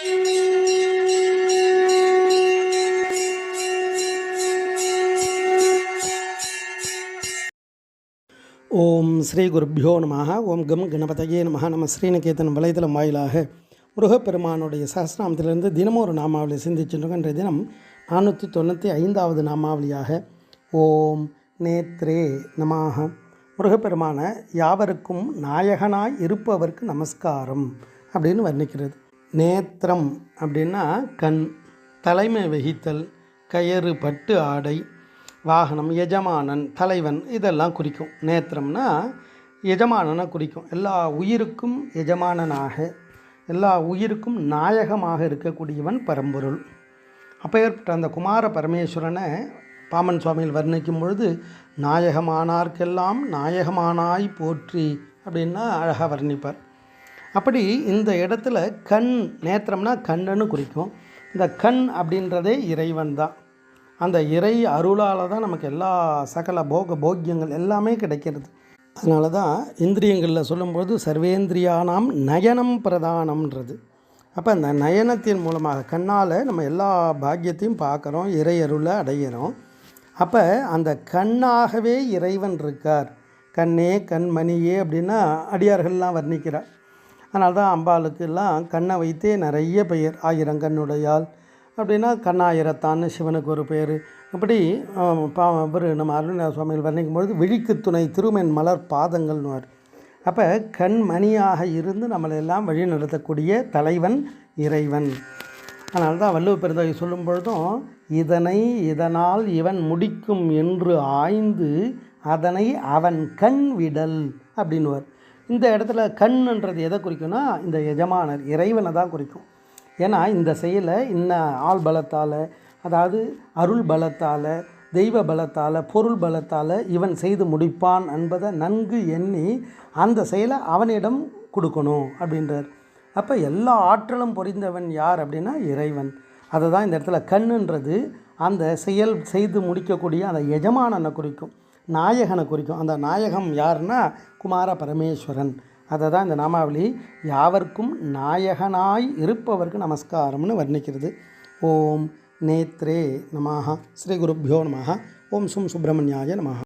ஓம் ஸ்ரீ குருப்யோ நமாக ஓம் come கணபதையே நமக நம்ம ஸ்ரீநிகேதன் வலைதளம் வாயிலாக முருகப்பெருமானுடைய சஹசிராமத்திலிருந்து தினமும் ஒரு நாமாவளி சிந்திச்சுருக்கோம் இன்றைய தினம் நானூற்றி தொண்ணூற்றி ஐந்தாவது நாமாவளியாக ஓம் நேத்ரே நமாக முருகப்பெருமான யாவருக்கும் நாயகனாய் இருப்பவர்க்கு நமஸ்காரம் அப்படின்னு வர்ணிக்கிறது. நேத்திரம் அப்படின்னா கண் தலைமை வகித்தல் கயறு பட்டு ஆடை வாகனம் எஜமானன் தலைவன் இதெல்லாம் குறிக்கும். நேத்திரம்னா எஜமானனை குறிக்கும். எல்லா உயிருக்கும் எஜமானனாக எல்லா உயிருக்கும் நாயகமாக இருக்கக்கூடியவன் பரம்பொருள். அப்பேற்பட்ட அந்த குமார பரமேஸ்வரனை பாமன் சுவாமியில் வர்ணிக்கும் பொழுது நாயகமானார்க்கெல்லாம் நாயகமானாய் போற்றி அப்படின்னா அழகாக வர்ணிப்பார். அப்படி இந்த இடத்துல கண் நேத்திரம்னா கண்ணுன்னு குறிக்கும். இந்த கண் அப்படின்றதே இறைவன் தான். அந்த இறை அருளால் தான் நமக்கு எல்லா சகல போக போக்கியங்கள் எல்லாமே கிடைக்கிறது. அதனால தான் இந்திரியங்களில் சொல்லும்போது சர்வேந்திரியானாம் நயனம் பிரதானம்ன்றது. அப்போ அந்த நயனத்தின் மூலமாக கண்ணால் நம்ம எல்லா பாக்கியத்தையும் பார்க்குறோம் இறை அருளை அடையிறோம். அப்போ அந்த கண்ணாகவே இறைவன் இருக்கார். கண்ணே கண்மணியே அப்படின்னா அடியார்கள்லாம் வர்ணிக்கிறார். அதனால தான் அம்பாளுக்கெல்லாம் கண்ணை வைத்தே நிறைய பெயர். ஆயிரங்கண்ணுடையால் அப்படின்னா கண்ணாயிரத்தான்னு சிவனுக்கு ஒரு பேர் இப்படி பா இவர் நம்ம அருணா சுவாமிகள் வர்ணிக்கும் பொழுது விழிக்கு துணை திருமென் மலர் பாதங்கள்னுவார். அப்போ கண்மணியாக இருந்து நம்மளை எல்லாம் வழி நடத்தக்கூடிய தலைவன் இறைவன். அதனால தான் வள்ளுவ பெருந்தகை சொல்லும் பொழுதும் இதனை இதனால் இவன் முடிக்கும் என்று ஆய்ந்து அதனை அவன் கண் விடல் அப்படின்னுவார். இந்த இடத்துல கண்ணுன்றது எதை குறிக்கும்னா இந்த எஜமானர் இறைவனை தான் குறிக்கும். ஏன்னா இந்த செயலை இன்ன ஆள் பலத்தால் அதாவது அருள் பலத்தால் தெய்வ பலத்தால் பொருள் பலத்தால் இவன் செய்து முடிப்பான் என்பதை நன்கு எண்ணி அந்த செயலை அவனிடம் கொடுக்கணும் அப்படின்றார். அப்போ எல்லா ஆற்றலும் பொறிந்தவன் யார் அப்படின்னா இறைவன். அதை தான் இந்த இடத்துல கண்ணுன்றது அந்த செயல் செய்து முடிக்கக்கூடிய அந்த எஜமானனை குறிக்கும். நாயகனை குறிக்கும். அந்த நாயகம் யாருன்னா? குமார பரமேஸ்வரன். அதை தான் இந்த நாமாவளி யாவர்க்கும் நாயகனாய் இருப்பவருக்கு நமஸ்காரம்னு வர்ணிக்கிறது. ஓம் நேத்ரே நமாக ஸ்ரீ குருப்பியோ நமः ஓம் சும் சுப்பிரமணியாய நமः